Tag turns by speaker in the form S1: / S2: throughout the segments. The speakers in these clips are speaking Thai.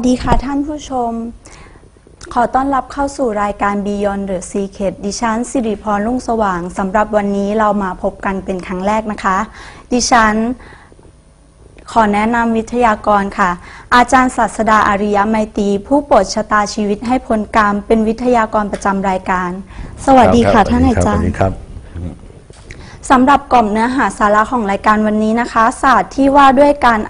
S1: สวัสดีค่ะท่านผู้ชม ขอต้อนรับเข้าสู่รายการ Beyond the Secret ดิฉันสิริพรลุ่งสว่างสำหรับวันนี้เรามาพบกันเป็นครั้งแรกนะคะ ดิฉันขอแนะนำวิทยากรค่ะ อาจารย์ศาสดาอาริยไมตรีผู้โปรดชะตาชีวิตให้พ้นกรรมเป็นวิทยากรประจำรายการ สวัสดีค่ะ
S2: รับ
S1: ท่านอาจาร
S2: สวั
S1: ย์
S2: สดีครับ
S1: สำหรับกล่อมเนื้อหาสาระของรายการวันนี้นะคะ ศาสตร์ที่ว่าด้วยการ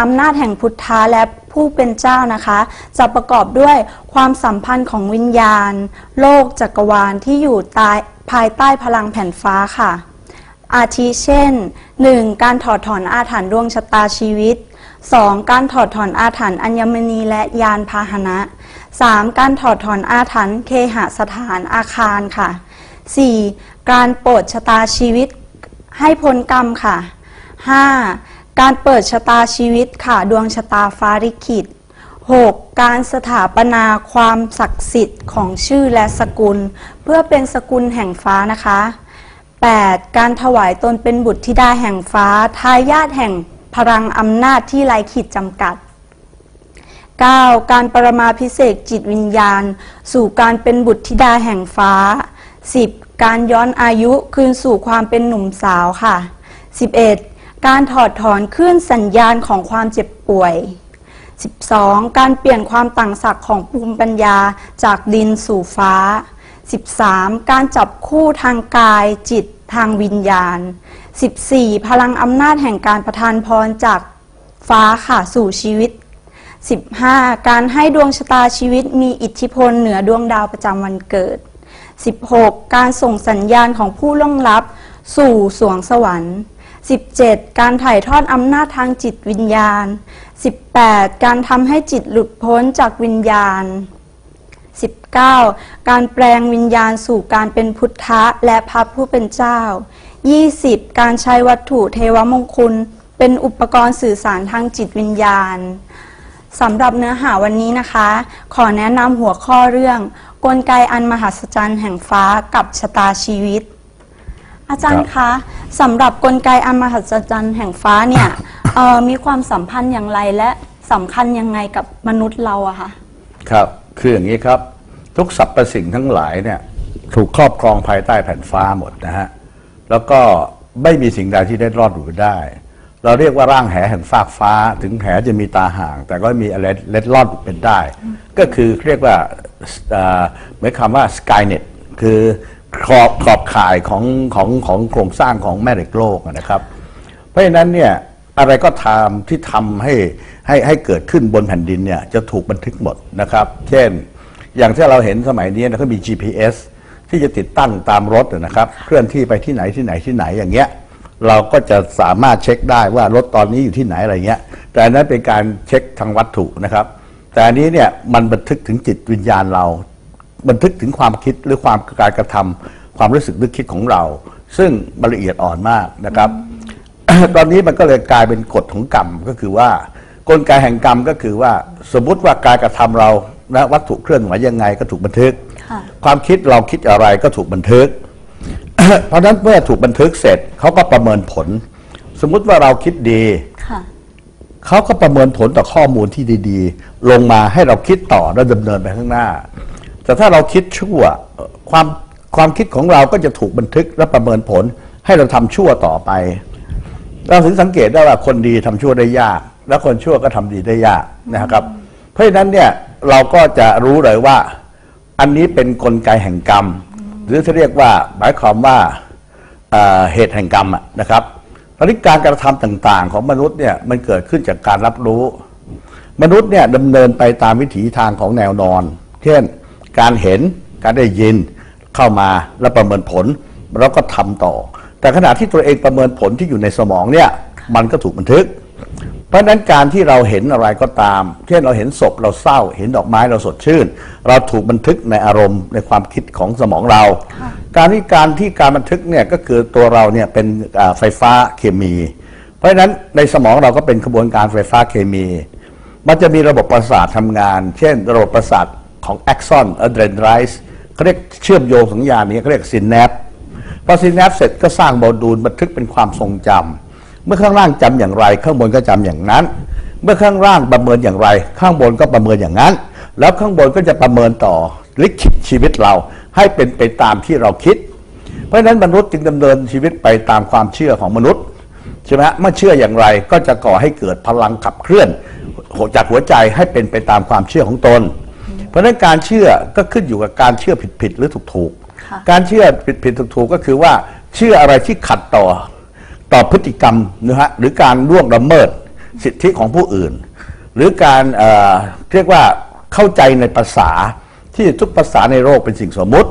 S1: อำนาจแห่งพุทธะและผู้เป็นเจ้านะคะ จะประกอบด้วยความสัมพันธ์ของวิญญาณ โลกจักรวาลที่อยู่ใต้ภายใต้พลังแผ่นฟ้าค่ะ อาทิเช่น 1. การถอดถอนอาถรรพ์ดวงชะตาชีวิต 2. การถอดถอนอาถรรพ์อัญมณีและยานพาหนะ 3. การถอดถอนอาถรรพ์เคหสถานอาคารค่ะ 4. การโปรดชะตาชีวิตให้พ้นกรรมค่ะ 5. การเปิดชะตาชีวิตค่ะ ดวงชะตาฟ้าลิขิต 6. การสถาปนาความศักดิ์สิทธิ์ของชื่อและสกุล เพื่อเป็นสกุลแห่งฟ้านะคะ 8. การถวายตนเป็นบุตรธิดาแห่งฟ้า ทายาทแห่งพลังอำนาจที่ไร้ขีดจำกัด 9. การปรมาพิเศษกจิตวิญญาณ สู่การเป็นบุตรธิดาแห่งฟ้า 10. การย้อนอายุคืนสู่ความเป็นหนุ่มสาวค่ะ 11. การถอดถอนคลื่นสัญญาณของความเจ็บป่วย 12. การเปลี่ยนความต่างศักย์ของภูมิปัญญาจากดินสู่ฟ้า 13. การจับคู่ทางกายจิตทางวิญญาณ 14. พลังอำนาจแห่งการประทานพรจากฟ้าค่ะสู่ชีวิต 15. การให้ดวงชะตาชีวิตมีอิทธิพลเหนือดวงดาวประจำวันเกิด 16. การส่งสัญญาณของผู้ล่วงลับ สู่สวงสวรรค์ 17. การถ่ายทอดอำนาจทางจิตวิญญาณ 18. การทำให้จิตหลุดพ้นจากวิญญาณ 19. การแปลงวิญญาณสู่การเป็นพุทธะและพระผู้เป็นเจ้า 20. การใช้วัตถุเทวมงคล เป็นอุปกรณ์สื่อสารทางจิตวิญญาณสำหรับเนื้อหาวันนี้นะคะ ขอแนะนำหัวข้อเรื่อง กลไกอันมหัศจรรย์แห่งฟ้ากับชะตาชีวิต อาจารย์คะสำหรับกลไกอันมหัศจรรย์แห่งฟ้าเนี่ยเอ่อมีความสัมพันธ์อย่างไรและสำคัญยังไงกับมนุษย์เราอะคะ
S2: ครับคืออย่างนี้ครับ ทุกสรรพสิ่งทั้งหลายเนี่ยถูกครอบครองภายใต้แผ่นฟ้าหมดนะฮะแล้วก็ไม่มีสิ่งใดที่ได้รอดหรือได้ เราเรียกว่าร่างแหแห่งฟากฟ้า ถึงแหจะมีตาห่าง แต่ก็มีอะไรเล็ดรอดเป็นได้ ก็คือเรียกว่าเอ่อเหมือนคำว่า Skynet คือ ขอบขอบข่ายของของของโครงสร้างของแม่เหล็กโลกนะครับ เพราะฉะนั้นเนี่ยอะไรก็ตามที่ทำให้ให้ให้เกิดขึ้นบนแผ่นดินเนี่ยจะถูกบันทึกหมดนะครับ เช่น อย่างที่เราเห็นสมัยนี้นะเขามี GPS ที่จะติดตั้งตามรถนะครับ เคลื่อนที่ไปที่ไหนที่ไหนที่ไหนอย่างเงี้ยเราก็จะสามารถเช็คได้ว่ารถตอนนี้อยู่ที่ไหนอะไรเงี้ย แต่นั้นเป็นการเช็คทางวัตถุนะครับ แต่อันนี้เนี่ยมันบันทึกถึงจิตวิญญาณเรา บันทึกถึงความคิดหรือความการกระทำความรู้สึกนึกคิดของเรา ซึ่งมันละเอียดอ่อนมากนะครับ ตอนนี้มันก็เลยกลายเป็นกฎของกรรมก็คือว่ากลไกแห่งกรรมก็คือว่าสมมุติว่าการกระทำเราและวัตถุเคลื่อนไหวยังไงก็ถูกบันทึก
S1: ค่ะ
S2: ความคิดเราคิดอะไรก็ถูกบันทึก เพราะฉะนั้นเมื่อถูกบันทึกเสร็จเขาก็ประเมินผล สมมุติว่าเราคิดดี
S1: ค่ะ
S2: เขาก็ประเมินผลต่อข้อมูลที่ดี ๆ ลงมาให้เราคิดต่อและดำเนินไปข้างหน้า แต่ถ้าเราคิดชั่วความความคิดของเราก็จะถูกบันทึกและประเมินผล ให้เราทำชั่วต่อไป เราถึงสังเกตได้ว่าคนดีทำชั่วได้ยาก และคนชั่วก็ทำดีได้ยากนะครับ เพราะฉะนั้นเนี่ยเราก็จะรู้เลยว่า อันนี้เป็นกลไกแห่งกรรม หรือที่เรียกว่าหมายความว่าเหตุแห่งกรรมนะครับตอนนี้การกระทำต่าง ๆ ของมนุษย์เนี่ยมันเกิดขึ้นจากการรับรู้ มนุษย์เนี่ยดำเนินไปตามวิถีทางของแนวนอน เช่น การเห็นการได้ยินเข้ามาแล้วประเมินผลแล้วก็ทำต่อ แต่ขณะที่ตัวเองประเมินผลที่อยู่ในสมองเนี่ยมันก็ถูกบันทึก เพราะนั้นการที่เราเห็นอะไรก็ตาม เช่นเราเห็นศพเราเศร้า เห็นดอกไม้เราสดชื่น เราถูกบันทึกในอารมณ์ในความคิดของสมองเรา การที่การที่การบันทึกเนี่ยก็คือตัวเราเนี่ยเป็นไฟฟ้าเคมี เพราะฉะนั้นในสมองเราก็เป็นกระบวนการไฟฟ้าเคมี มันจะมีระบบประสาททำงาน เช่น ระบบประสาท ของ axon a d r e n a l i z e เขาเรียกเชื่อมโยงสัญญาณนี้เขาเรียก synapse พอ synapse เสร็จก็สร้างโมดูลบันทึกเป็นความทรงจำเมื่อข้างล่างจำอย่างไร ข้างบนก็จำอย่างนั้น เมื่อข้างล่างประเมินอย่างไร ข้างบนก็ประเมินอย่างนั้น แล้วข้างบนก็จะประเมินต่อลิขิตชีวิตเราให้เป็นไปตามที่เราคิด เพราะฉะนั้นมนุษย์จึงดำเนินชีวิตไปตามความเชื่อของมนุษย์ใช่ไหมฮะเมื่อเชื่ออย่างไรก็จะก่อให้เกิดพลังขับเคลื่อนจากหัวใจให้เป็นไปตามความเชื่อของตน เพราะฉะนั้นการเชื่อก็ขึ้นอยู่กับการเชื่อผิดๆหรือถูก
S1: ค่ะ
S2: ๆการเชื่อผิดๆถูกๆก็คือว่าเชื่ออะไรที่ขัดต่อต่อพฤติกรรมนะฮะหรือการล่วงละเมิดสิทธิของผู้อื่น หรือการเอ่อเรียกว่าเข้าใจในภาษาที่ทุกภาษาในโลกเป็นสิ่งสมมุติ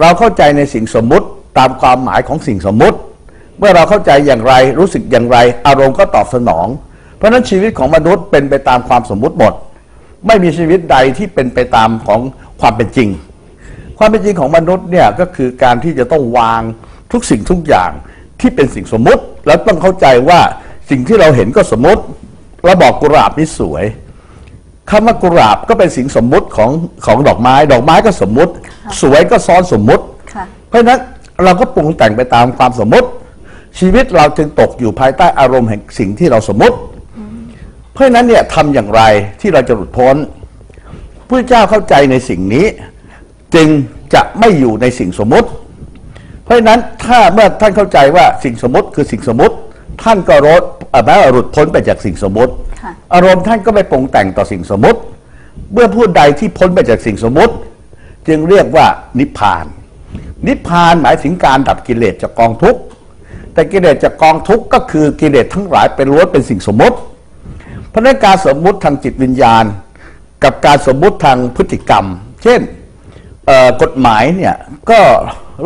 S2: เราเข้าใจในสิ่งสมมุติตามความหมายของสิ่งสมมุติ เมื่อเราเข้าใจอย่างไรรู้สึกอย่างไร อารมณ์ก็ตอบสนอง เพราะฉะนั้นชีวิตของมนุษย์เป็นไปตามความสมมุติหมด ไม่มีชีวิตใดที่เป็นไปตามของความเป็นจริง ความเป็นจริงของมนุษย์เนี่ยก็คือการที่จะต้องวางทุกสิ่งทุกอย่างที่เป็นสิ่งสมมุติ แล้วต้องเข้าใจว่าสิ่งที่เราเห็นก็สมมุติเราบอกกุหลาบนี่สวยคำว่ากุหลาบก็เป็นสิ่งสมมุติของของดอกไม้ ดอกไม้ก็สมมุติ สวยก็ซ้อนสมมุติ
S1: ค่ะ
S2: เพราะฉะนั้นเราก็ปรุงแต่งไปตามความสมมติ ชีวิตเราจึงตกอยู่ภายใต้อารมณ์แห่งสิ่งที่เราสมมติเพ ราะฉะนั้นเนี่ยทำอย่างไรที่เราจะหลุดพ้นพระเจ้าเข้าใจในสิ่งนี้ จึงจะไม่อยู่ในสิ่งสมมติ เพราะฉะนั้นถ้าเมื่อท่านเข้าใจว่าสิ่งสมมติคือสิ่งสมมติ ท่านก็ลดเอ่อแม้ว่าหลุดพ้นไปจากสิ่งสมมติ
S1: ค่ะ
S2: อารมณ์ท่านก็ไม่ปรุงแต่งต่อสิ่งสมมติ เมื่อผู้ใดที่พ้นไปจากสิ่งสมมติ จึงเรียกว่านิพพาน นิพพานหมายถึงการดับกิเลสจากกองทุกข์แต่กิเลสจากกองทุกข์ก็คือกิเลสทั้งหลายเป็นล้วนเป็นสิ่งสมมติ เพราะฉะนั้นการสมมุติทางจิตวิญญาณ กับการสมมุติทางพฤติกรรม เช่นเอ่อกฎหมายเนี่ยก็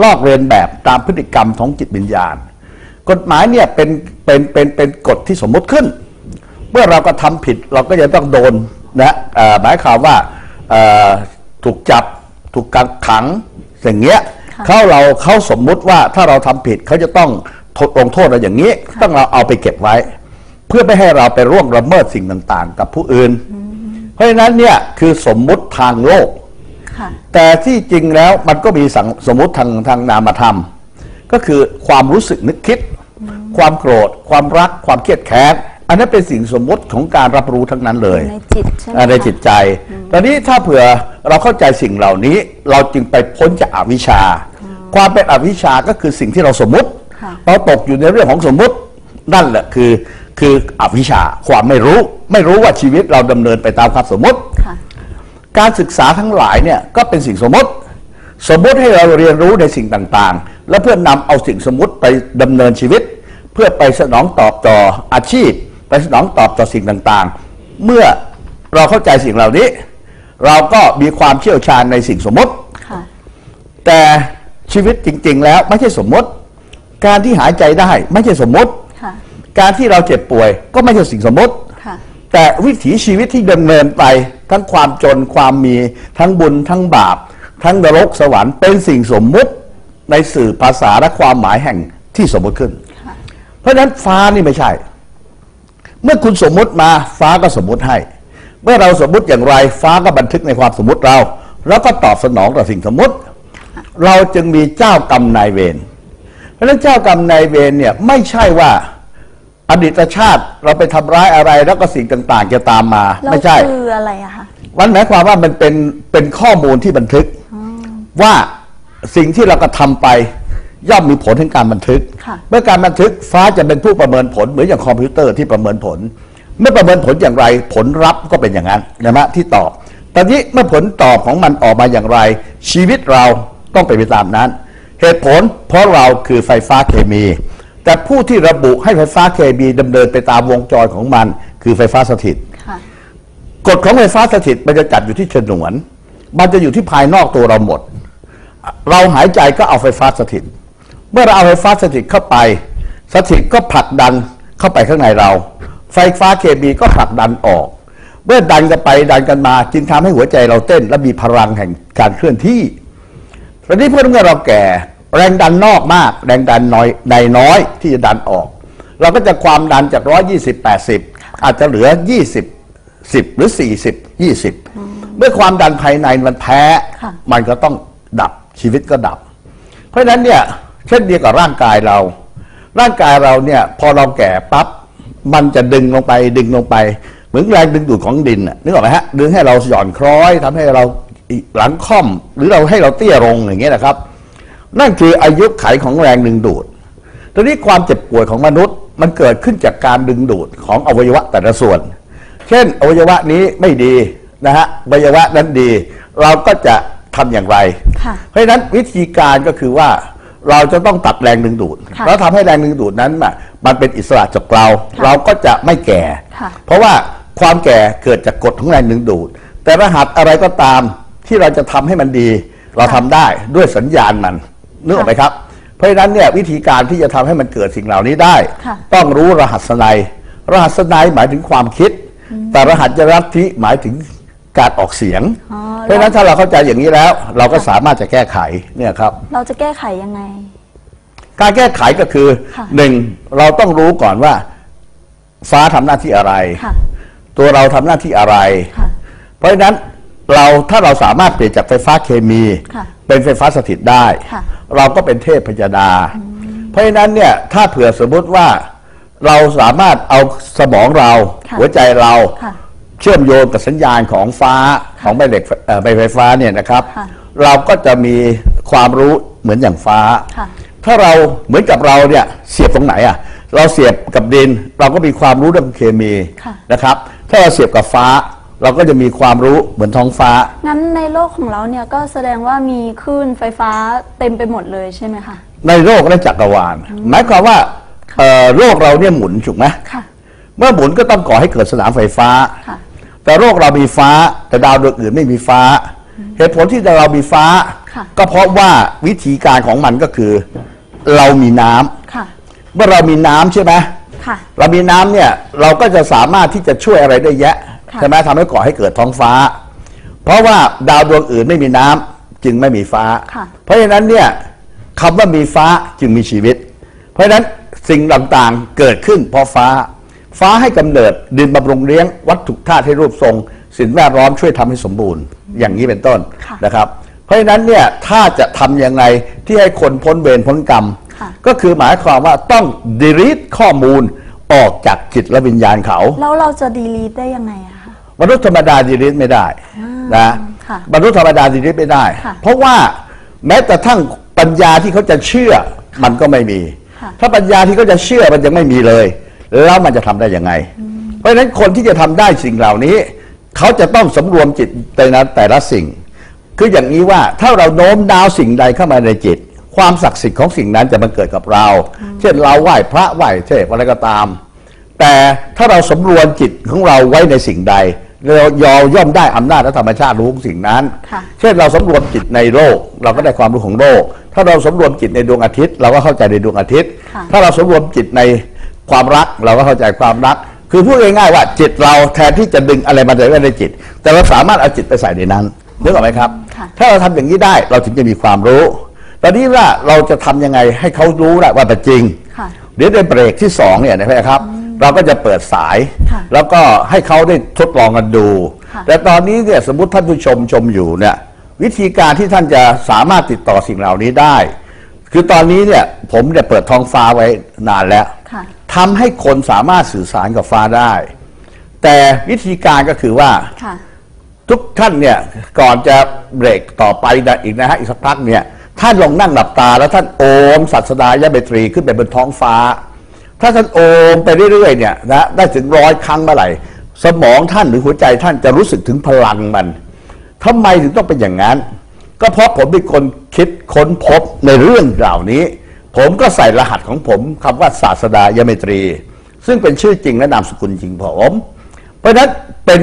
S2: ลอกเรียนแบบตามพฤติกรรมของจิตวิญญาณ กฎหมายเนี่ยเป็นเป็นเป็นเป็นกฎที่สมมุติขึ้น เมื่อเราก็ทำผิดเราก็จะต้องโดนนะเอ่อหมายความว่าเอ่อถูกจับถูกกักขังอย่างเงี้ย
S1: ค่ะ
S2: เขาเราเขาสมมุติว่าถ้าเราทำผิดเขาจะต้องโทษลงโทษเราอย่างนี้ ต้องเราเอาไปเก็บไว้เพื่อไม่ให้เราไปร่วงละเมิดสิ่งต่าง ๆ กับผู้อื่น เพราะฉะนั้นเนี่ยคือสมมุติทางโลก
S1: ค่ะ
S2: แต่ที่จริงแล้วมันก็มีสังสมมุติทางทางนามธรรม ก็คือความรู้สึกนึกคิด ความโกรธ ความรัก ความเครียดแค้น อันนั้นเป็นสิ่งสมมุติของการรับรู้ทั้งนั้นเลย
S1: ในจิตใช่ไหม
S2: อ่าใน
S1: คะ
S2: จิตใจ ตอนนี้ถ้าเผื่อเราเข้าใจสิ่งเหล่านี้ เราจึงไปพ้นจากอวิชชา ความเป็นอวิชชาก็คือสิ่งที่เราสมมุติ
S1: ค่ะ
S2: เราตกอยู่ในเรื่องของสมมุตินั่นแหละคือ คืออวิชชาความไม่รู้ ไม่รู้ว่าชีวิตเราดำเนินไปตามความสมมุติ
S1: ค่ะ
S2: การศึกษาทั้งหลายเนี่ยก็เป็นสิ่งสมมติ สมมติให้เราเรียนรู้ในสิ่งต่างๆ และเพื่อนำเอาสิ่งสมมติไปดำเนินชีวิต เพื่อไปสนองตอบต่ออาชีพ ไปสนองตอบต่อสิ่งต่างๆ เมื่อเราเข้าใจสิ่งเหล่านี้ เราก็มีความเชี่ยวชาญในสิ่งสมมติ
S1: ค่ะ
S2: แต่ชีวิตจริง ๆ แล้วไม่ใช่สมมติ การที่หายใจได้ไม่ใช่สมมติ
S1: ค่ะ
S2: การที่เราเจ็บป่วยก็ไม่ใช่สิ่งสมมติ
S1: ค่ะ
S2: แต่วิถีชีวิตที่ดำเนินไปทั้งความจนความมีทั้งบุญทั้งบาป ทั้งนรกสวรรค์เป็นสิ่งสมมุติในสื่อภาษาและความหมายแห่งที่สมมติขึ้น
S1: ค่ะ
S2: เพราะฉะนั้นฟ้านี่ไม่ใช่ เมื่อคุณสมมุติมาฟ้าก็สมมุติให้ เมื่อเราสมมุติอย่างไรฟ้าก็บันทึกในความสมมุติเรา แล้วก็ตอบสนองต่อสิ่งสมมุติ เราจึงมีเจ้ากรรมนายเวรเพราะฉะนั้นเจ้ากรรมนายเวรเนี่ยไม่ใช่ว่า อดีตชาติเราไปทำร้ายอะไรแล้วก็สิ่งต่างๆจะตามมา
S1: แล้ว
S2: ไม่ใช่
S1: คืออะไรอะคะ
S2: มันหมายความว่ามันเป็นเป็นข้อมูลที่บันทึกว่าสิ่งที่เรากระทำไป ย่อมมีผลถึงการบันทึก
S1: ค่ะ
S2: เมื่อการบันทึกฟ้าจะเป็นผู้ประเมินผลเหมือนอย่างคอมพิวเตอร์ที่ประเมินผล เมื่อประเมินผลอย่างไร ผลลัพธ์ก็เป็นอย่างนั้นนะฮะที่ตอบตอนนี้เมื่อผลตอบของมันออกมาอย่างไร ชีวิตเราต้องไปนไปตามนั้น เหตุผลเพราะเราคือไฟฟ้าเคมี แต่ผู้ที่ระบุให้ไฟฟ้าเคมีดำเนินไปตามวงจรของมัน คือไฟฟ้าสถิต
S1: ค่ะ
S2: กฎของไฟฟ้าสถิตมันจะจัดอยู่ที่ฉนวน มันจะอยู่ที่ภายนอกตัวเราหมด เราหายใจก็เอาไฟฟ้าสถิต เมื่อเราเอาไฟฟ้าสถิตเข้าไป สถิตก็ผลักดันเข้าไปข้างในเรา ไฟฟ้าเคมีก็ผลักดันออก เมื่อดันกันไปดันกันมา จึงทำให้หัวใจเราเต้น และมีพลังแห่งการเคลื่อนที่ตอนนี้เพื่อเมื่อเราแก่ แรงดันนอกมาก แรงดันน้อยในน้อยที่จะดันออก เราก็จะความดันจาก 120 80 อาจจะเหลือ 20 10 หรือ 40 20 เมื่อความดันภายในมันแพ้
S1: ค่ะ
S2: มันก็ต้องดับชีวิตก็ดับ เพราะฉะนั้นเนี่ยเช่นเดียวกับร่างกายเรา ร่างกายเราเนี่ยพอเราแก่ปั๊บมันจะดึงลงไปดึงลงไป เหมือนแรงดึงดูดของดินน่ะนึกออกไหมฮะดึงให้เราหย่อนคล้อยทำให้เราหลังค่อม หรือเราให้เราเตี้ยลงอย่างเงี้ยนะครับ นั่นคืออายุไขของแรงดึงดูดทีนี้ความเจ็บป่วยของมนุษย์มันเกิดขึ้นจากการดึงดูดของอวัยวะแต่ละส่วน เช่น อวัยวะนี้ไม่ดีนะฮะอวัยวะนั้นดี เราก็จะทำอย่างไร
S1: ค่ะ
S2: เพราะฉะนั้นวิธีการก็คือว่าเราจะต้องตัดแรงดึงดูด
S1: ค่ะ
S2: แล้วทำให้แรงดึงดูดนั้นน่ะมันเป็นอิสระจากเรา
S1: ค่ะ
S2: เราก็จะไม่แก่
S1: ค่ะ
S2: เพราะว่าความแก่เกิดจากกฎของแรงดึงดูด แต่รหัสอะไรก็ตามที่เราจะทำให้มันดี เราทำได้ด้วยสัญญาณมัน นึกออกไหมครับ เพราะฉะนั้นเนี่ยวิธีการที่จะทำให้มันเกิดสิ่งเหล่านี้ได้
S1: ค่ะ
S2: ต้องรู้รหัสนัยรหัสนัยหมายถึงความคิด แต่รหัสรัตทิหมายถึงการออกเสียง
S1: อ๋อ
S2: เพราะฉะนั้นถ้าเราเข้าใจอย่างนี้แล้ว เราก็สามารถจะแก้ไขเนี่ยครับ
S1: เราจะแก้ไขยังไง
S2: การแก้ไขก็คือ
S1: ค่ะ
S2: หนึ่งเราต้องรู้ก่อนว่า ฟ้าทำหน้าที่อะไร
S1: ค่ะ
S2: ตัวเราทำหน้าที่อะไร
S1: ค่ะ
S2: เพราะฉะนั้นเราถ้าเราสามารถเปลี่ยนจากไฟฟ้าเคมี
S1: ค่ะ
S2: เป็นไฟฟ้าสถิตได้
S1: ค่ะ
S2: เราก็เป็นเทพพยดา เพราะฉะนั้นเนี่ยถ้าเผื่อสมมติว่าเราสามารถเอาสมองเรา
S1: ค่ะ
S2: หัวใจเรา
S1: ค่ะ
S2: เชื่อมโยงกับสัญญาณของฟ้าของใบเหล็กเอ่อใบไฟฟ้าเนี่ยนะครับ
S1: ค่ะ
S2: เราก็จะมีความรู้เหมือนอย่างฟ้า
S1: ค่ะ
S2: ถ้าเราเหมือนกับเราเนี่ยเสียบตรงไหนอะเราเสียบกับดิน เราก็มีความรู้เรื่องเคมี
S1: ค่ะ
S2: นะครับ ถ้าเราเสียบกับฟ้า เราก็จะมีความรู้เหมือนท้องฟ้า
S1: งั้นในโลกของเราเนี่ยก็แสดงว่ามีคลื่นไฟฟ้าเต็มไปหมดเลยใช่ไหมคะ
S2: ในโลกและจักรวาลหมายความว่าเอ่อโลกเราเนี่ยหมุนถูกไหม
S1: ค่ะ
S2: เมื่อหมุนก็ต้องก่อให้เกิดสนามไฟฟ้า
S1: ค่ะ
S2: แต่โลกเรามีฟ้า แต่ดาวดวงอื่นไม่มีฟ้า เหตุผลที่เรามีฟ้า
S1: ค่ะ
S2: ก็เพราะว่าวิธีการของมันก็คือ เรามีน้ำ
S1: ค่ะ
S2: เมื่อเรามีน้ำใช่ไหม
S1: ค่ะ
S2: เรามีน้ำเนี่ย เราก็จะสามารถที่จะช่วยอะไรได้แยะ
S1: ค่ะ
S2: ใช่ไหมทำให้ก่อให้เกิดท้องฟ้า เพราะว่าดาวดวงอื่นไม่มีน้ำจึงไม่มีฟ้า
S1: ค่ะ
S2: เพราะฉะนั้นเนี่ยคำว่ามีฟ้าจึงมีชีวิต เพราะฉะนั้นสิ่งต่างๆเกิดขึ้นเพราะฟ้า ฟ้าให้กำเนิดดินบำรุงเลี้ยง วัตถุธาตุให้รูปทรงสิ่งแวดล้อมช่วยทำให้สมบูรณ์ อย่างนี้เป็นต้น
S1: ค่ะ
S2: นะครับ เพราะฉะนั้นเนี่ยถ้าจะทำยังไงที่ให้คนพ้นเวรพ้นกรรม
S1: ค่ะ
S2: ก็คือหมายความว่าต้อง delete ข้อมูลออกจากจิตและวิญญาณเขา
S1: แล้วเราจะดีลีทได้ยังไงอะคะ
S2: มนุษย์ธรรมดา delete ไม่ได้นะ
S1: ค่ะ
S2: มนุษย์ธรรมดา delete ไม่ได้
S1: ค่ะ
S2: เพราะว่าแม้แต่ทั้งปัญญาที่เขาจะเชื่อมันก็ไม่มี
S1: ค่ะ
S2: ถ้าปัญญาที่เขาจะเชื่อมันยังไม่มีเลย แล้วมันจะทำได้ยังไง เพราะฉะนั้นคนที่จะทำได้สิ่งเหล่านี้ เขาจะต้องสำรวมจิตในนั้นแต่ละสิ่ง คืออย่างนี้ว่าถ้าเราโน้มน้าวสิ่งใดเข้ามาในจิต ความศักดิ์สิทธิ์ของสิ่งนั้นจะมาเกิดกับเรา เช่นเราไหว้พระไหว้เทพอะไรก็ตาม แต่ถ้าเราสำรวมจิตของเราไว้ในสิ่งใด เรายอย่อมได้อำนาจและธรรมชาติรู้ของสิ่งนั้น
S1: ค่ะ
S2: เช่นเราสำรวมจิตในโลกเราก็ได้ความรู้ของโลก ถ้าเราสำรวมจิตในดวงอาทิตย์ เราก็เข้าใจในดวงอาทิตย์
S1: ค่ะ
S2: ถ้าเราสำรวมจิตในความรัก เราก็เข้าใจความรัก คือพูดง่ายๆว่าจิตเราแทนที่จะดึงอะไรมาใส่ไว้ในจิต แต่เราสามารถเอาจิตไปใส่ในนั้นนึกออกไหมครับ
S1: ค่ะ
S2: ถ้าเราทำอย่างนี้ได้เราถึงจะมีความรู้ตอนนี้ว่าเราจะทำยังไงให้เขารู้ได้ว่าเป็นจริง
S1: ค่ะ
S2: เดี๋ยวในเบรกที่สองเนี่ยนะครับ เราก็จะเปิดสาย
S1: ค่ะ
S2: แล้วก็ให้เขาได้ทดลองกันดู
S1: ค่ะ
S2: แต่ตอนนี้เนี่ยสมมติท่านผู้ชมชมอยู่เนี่ยวิธีการที่ท่านจะสามารถติดต่อสิ่งเหล่านี้ได้ คือตอนนี้เนี่ยผมเนี่ยเปิดท้องฟ้าไว้นานแล้ว
S1: ค่ะ
S2: ทำให้คนสามารถสื่อสารกับฟ้าได้ แต่วิธีการก็คือว่า
S1: ค่ะ
S2: ทุกท่านเนี่ยก่อนจะเบรกต่อไปนะอีกนะฮะอีกสักพักเนี่ยท่านลองนั่งหลับตาแล้วท่านโอมศาสดายะเบตรีขึ้นไปบนท้องฟ้า ถ้าท่านโอมไปเรื่อยๆเนี่ยนะได้ถึงร้อยครั้งเมื่อไหร่ สมองท่านหรือหัวใจท่านจะรู้สึกถึงพลังมันทำไมถึงต้องเป็นอย่างนั้น ก็เพราะผมเป็นคนคิดค้นพบในเรื่องเหล่านี้ ผมก็ใส่รหัสของผมคำว่าศาสดายเมตรี ซึ่งเป็นชื่อจริงและนามสกุลจริงผม เพราะนั้นเป็น